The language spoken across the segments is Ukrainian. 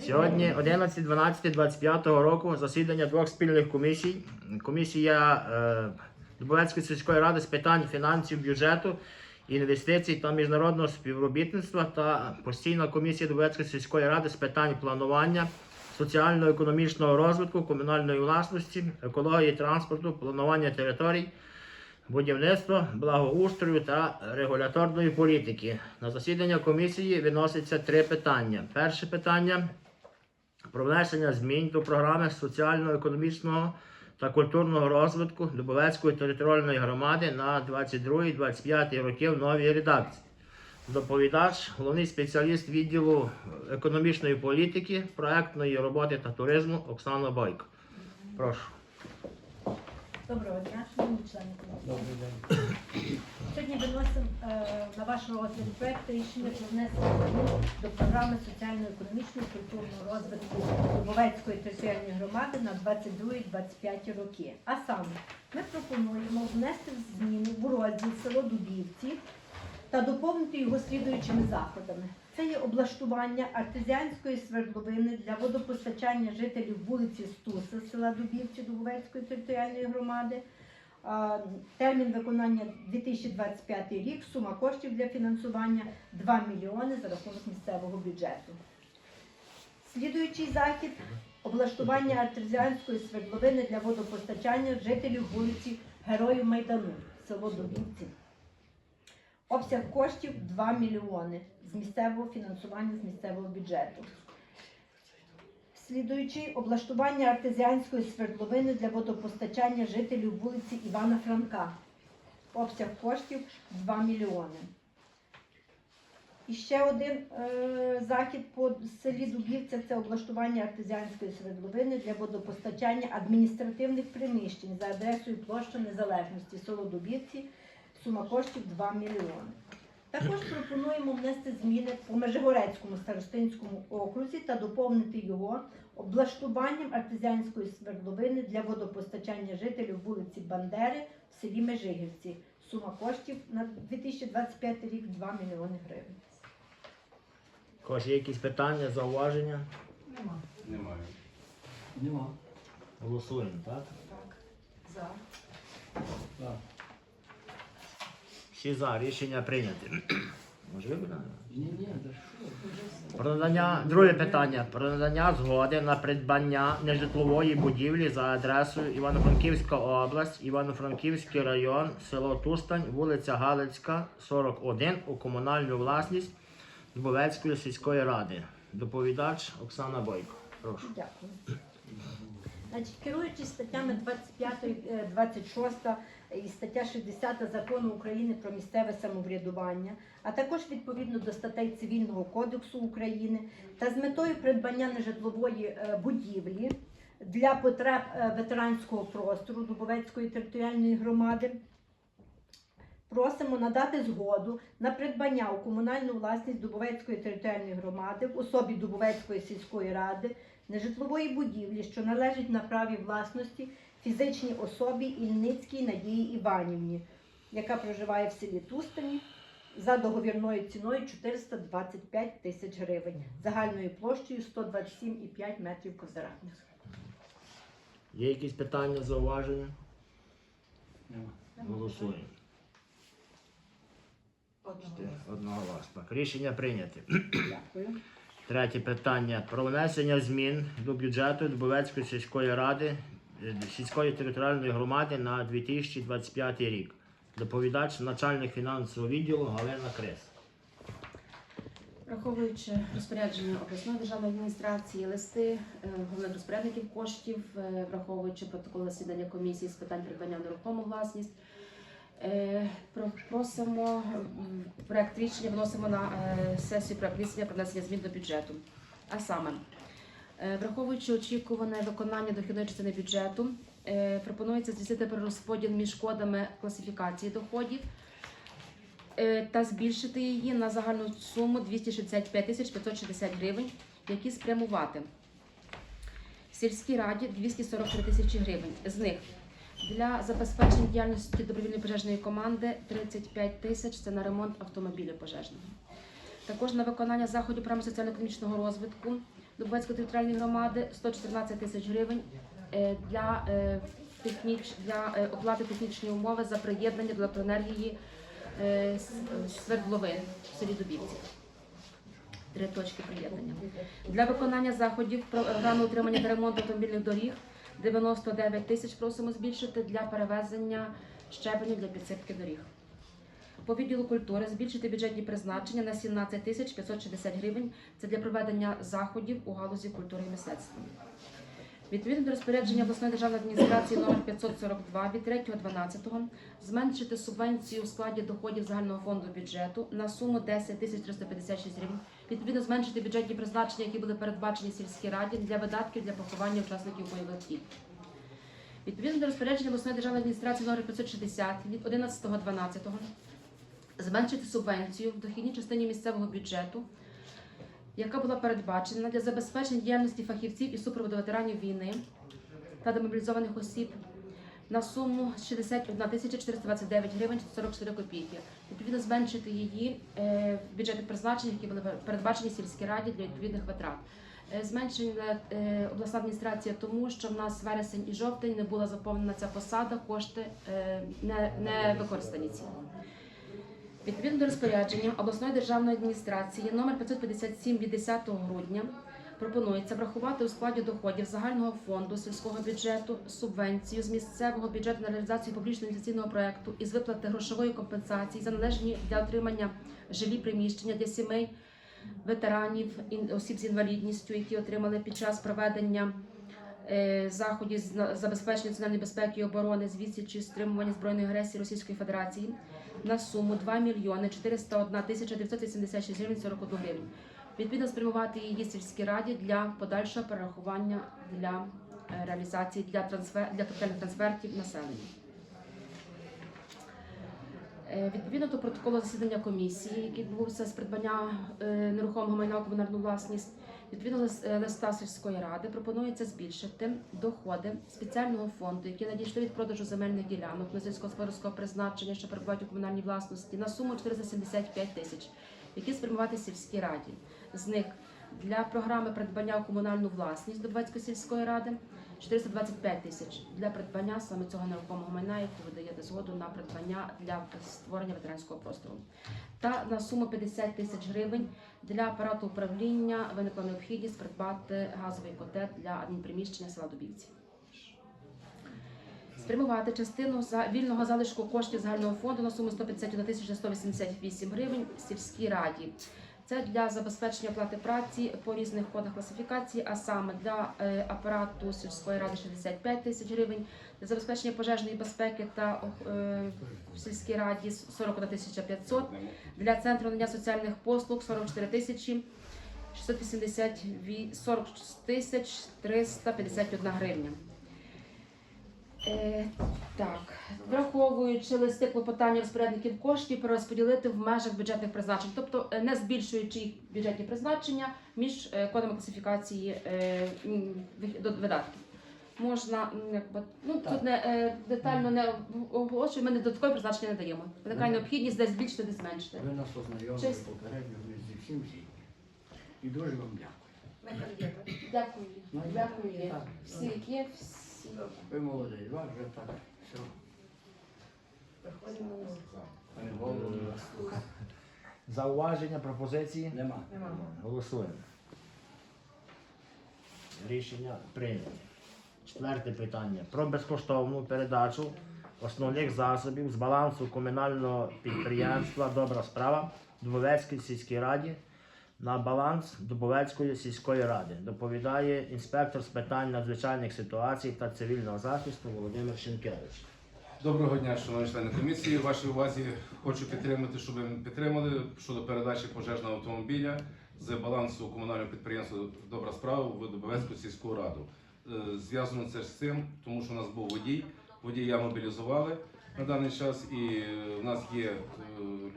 Сьогодні 11, 12, 25 року засідання двох спільних комісій. Комісія е, Дубовецької сільської ради з питань фінансів, бюджету, інвестицій та міжнародного співробітництва та постійна комісія Дубовецької сільської ради з питань планування, соціально-економічного розвитку, комунальної власності, екології, транспорту, планування територій, будівництва, благоустрою та регуляторної політики. На засідання комісії виноситься три питання. Перше питання про внесення змін до програми соціально-економічного та культурного розвитку Дубовецької територіальної громади на 22-25 роки в новій редакції. Доповідач, головний спеціаліст відділу економічної політики, проектної роботи та туризму Оксана Бойко. Прошу. Доброго дня, шановні члени комісії. Сьогодні виносимо е, на ваш розгляд проект рішення про внесення змін до програми соціально-економічного культурного розвитку Дубовецької територіальної громади на 22-25 роки. А саме, ми пропонуємо внести зміни в розділ село Дубівці та доповнити його слідуючими заходами. Це є облаштування артезіанської свердловини для водопостачання жителів вулиці Стуса села Дубівці Дубовецької територіальної громади. Термін виконання 2025 рік, сума коштів для фінансування 2 мільйони за рахунок місцевого бюджету. Слідуючий захід облаштування артезіанської свердловини для водопостачання жителів вулиці Героїв Майдану, село Дубівці. Обсяг коштів 2 мільйони з місцевого фінансування з місцевого бюджету. Слідуючи облаштування артезіанської свердловини для водопостачання жителів вулиці Івана Франка. Обсяг коштів 2 мільйони. І ще один е, захід по селі Дубівця це облаштування артезіанської свердловини для водопостачання адміністративних приміщень за адресою площа Незалежності, село Дубівці, сума коштів 2 мільйони. Також пропонуємо внести зміни по Межигорецькому старостинському окрузі та доповнити його облаштуванням артезіанської свердловини для водопостачання жителів вулиці Бандери в селі Межигірці. Сума коштів на 2025 рік 2 мільйони гривень. У є якісь питання, зауваження? Немає. Нема. Голосуємо, так? Так. За. Всі за, рішення прийняті. Може ви? Ні, ні, да що? Про надання, друге питання. Про надання згоди на придбання нежитлової будівлі за адресою Івано-Франківська область, Івано-Франківський район, село Тустань, вулиця Галицька, 41 у комунальну власність Дубовецької сільської ради. Доповідач Оксана Бойко. Прошу. Дякую. Значить, керуючись статтями 25, е, 26 і стаття 60 закону України про місцеве самоврядування, а також відповідно до статей Цивільного кодексу України та з метою придбання нежитлової е, будівлі для потреб е, ветеранського простору Дубовецької територіальної громади. Просимо надати згоду на придбання у комунальну власність Дубовецької територіальної громади в особі Дубовецької сільської ради нежитлової будівлі, що належить на праві власності фізичній особі Ільницькій Надії Іванівні, яка проживає в селі Тустані за договірною ціною 425 тисяч гривень, загальною площею 127,5 метрів квадратних. Є якісь питання, зауваження? Нема. Голосуємо. Одноголосно. Рішення прийняті. Дякую. Третє питання про внесення змін до бюджету Дубовецької сільської ради сільської територіальної громади на 2025 рік. Доповідач начальник фінансового відділу Галина Крис. Враховуючи розпорядження обласної державної адміністрації, листи е, головних розпорядників коштів, е, враховуючи протокол засідання комісії з питань придбання нерухому власність, е, просимо проект рішення вносимо на сесію проект рішення про внесення змін до бюджету. А саме, враховуючи очікуване виконання дохідної частини бюджету, е, пропонується здійснити перерозподіл між кодами класифікації доходів е, та збільшити її на загальну суму 265 тисяч 560 гривень, які спрямувати сільській раді 243 тисячі гривень. З них для забезпечення діяльності добровільної пожежної команди 35 тисяч це на ремонт автомобіля пожежного. Також на виконання заходів програми соціально-економічного розвитку Дубовецької територіальної громади 114 тисяч гривень е, для, е, техніч, для е, оплати технічної умови за приєднання до електроенергії свердловин в селі Дубівці. Три точки приєднання. Для виконання заходів програми утримання та ремонту автомобільних доріг 99 тисяч просимо збільшити для перевезення щебеню для підсипки доріг. По відділу культури збільшити бюджетні призначення на 17 тисяч 560 гривень. Це для проведення заходів у галузі культури і мистецтва. Відповідно до розпорядження обласної державної адміністрації номер 542 від 3.12 зменшити субвенцію у складі доходів загального фонду бюджету на суму 10 тисяч 356 гривень. Відповідно зменшити бюджетні призначення, які були передбачені сільській раді для видатків для поховання учасників бойових дій. Відповідно до розпорядження обласної державної адміністрації номер 560 від 11.12 зменшити субвенцію в дохідній частині місцевого бюджету, яка була передбачена для забезпечення діяльності фахівців і супроводу ветеранів війни та демобілізованих осіб на суму 61 тисяча 429 гривень 44 копійки. Відповідно, зменшити її е, в бюджетних призначень, які були передбачені сільській раді для відповідних витрат. Е, Зменшена е, обласна адміністрація тому, що в нас вересень і жовтень не була заповнена ця посада, кошти не, не використані ці. Відповідно до розпорядження обласної державної адміністрації номер 557 від 10 грудня пропонується врахувати у складі доходів загального фонду сільського бюджету субвенцію з місцевого бюджету на реалізацію публічного інвестиційного проекту із виплати грошової компенсації за належні для отримання жилі приміщення для сімей ветеранів осіб з інвалідністю, які отримали під час проведення е, заходів з забезпечення національної безпеки і оборони з відсічі стримування збройної агресії Російської Федерації на суму 2 мільйони 401 тисяча 986 гривень 41 гривень. Відповідно, спрямувати її сільській раді для подальшого перерахування для е, реалізації для трансфер для капітальних трансфертів населення. Е, Відповідно до протоколу засідання комісії, який відбувся з придбання е, нерухомого майна комунальну власність, відповідно е, листа сільської ради пропонується збільшити доходи спеціального фонду, які надійшли від продажу земельних ділянок на сільськогосподарського призначення, що перебувають у комунальній власності, на суму 475 тисяч, які спрямувати сільській раді. З них для програми придбання у комунальну власність Дубецької сільської ради 425 тисяч для придбання саме цього нерухомого майна, яке ви даєте згоду на придбання для створення ветеранського простору. Та на суму 50 тисяч гривень для апарату управління виникла необхідність придбати газовий котел для адмінприміщення села Дубівці. Спрямувати частину за вільного залишку коштів загального фонду на суму 151 тисяча 188 гривень сільській раді. Це для забезпечення оплати праці по різних кодах класифікації, а саме для е, апарату сільської ради 65 тисяч гривень, для забезпечення пожежної безпеки та е, в сільській раді 41 тисяча 500, для центру надання соціальних послуг 44 тисячі 680 40 тисяч 351 гривня. Е, так, враховуючи листи клопотання розпорядників коштів, перерозподілити в межах бюджетних призначень, тобто е, не збільшуючи їх бюджетні призначення між е, кодами класифікації е, видатків. Можна якби ну Так. тут не е, детально не оголошуємо, ми не додаткові призначення не даємо. Виникає необхідність десь збільшити, десь зменшити. Ви нас ознайомили попередньо ми зі всім всім. І дуже вам дякую. Дякую. Ну, Дякую. так. Всі є, всі. Ви молодий, вас вже так. Все. Пане голову, Зауваження, пропозиції? нема. Голосуємо. Рішення прийнято. Четверте питання. Про безкоштовну передачу основних засобів з балансу комунального підприємства Добра справа Дубовецькій сільській раді на баланс Дубовецької сільської ради. Доповідає інспектор з питань надзвичайних ситуацій та цивільного захисту Володимир Шинкевич. Доброго дня, шановні члени комісії. Вашій увазі хочу підтримати, щоб ви підтримали щодо передачі пожежного автомобіля з балансу комунального підприємства Добра справа в Дубовецьку сільську раду. Е, Зв'язано це з цим, тому що у нас був водій. Водія мобілізували на даний час, і е, в нас є е,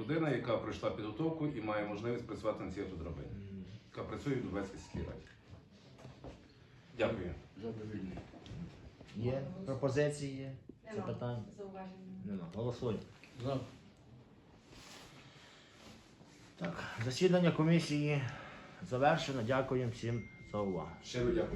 людина, яка пройшла підготовку і має можливість працювати на цій автодрабині, яка працює в Дубовецькій сільській раді. Дякую. Задовільний. Є пропозиції? Є запитання? Зауваження. Нема. Голосуємо. За. Так, засідання комісії завершено. Дякуємо всім за увагу. Щиро дякую.